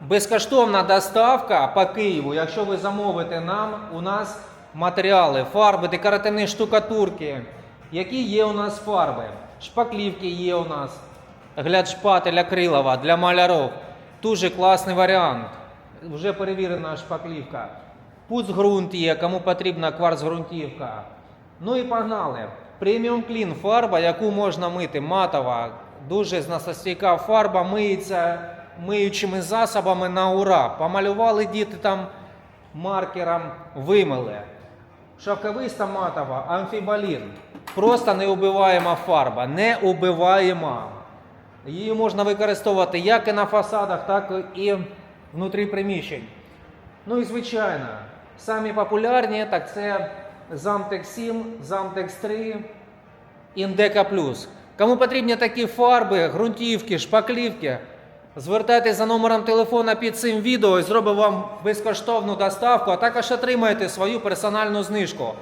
Безкоштовна доставка по Києву. Якщо ви замовите нам, у нас матеріали, фарби, декоративні штукатурки. Які є у нас фарби? Шпаклівки є у нас. Гляд шпатель акрилова для малярів. Дуже класний варіант. Вже перевірена шпаклівка. Пуцґрунт є, кому потрібна кварцґрунтівка. Ну і погнали. Преміум клін фарба, яку можна мити, матова, дуже зносостійка фарба, миється миючими засобами на ура. Помалювали діти там маркером, вимили. Шовковиста матова, амфібалін. Просто неубиваєма фарба. Неубиваєма. Її можна використовувати як і на фасадах, так і внутрі приміщень. Ну і звичайно, самі популярні так це Замтекс 7, Замтекс 3, Індека Плюс. Кому потрібні такі фарби, ґрунтівки, шпаклівки, звертайтеся за номером телефона під цим відео і зробимо вам безкоштовну доставку, а також отримаєте свою персональну знижку.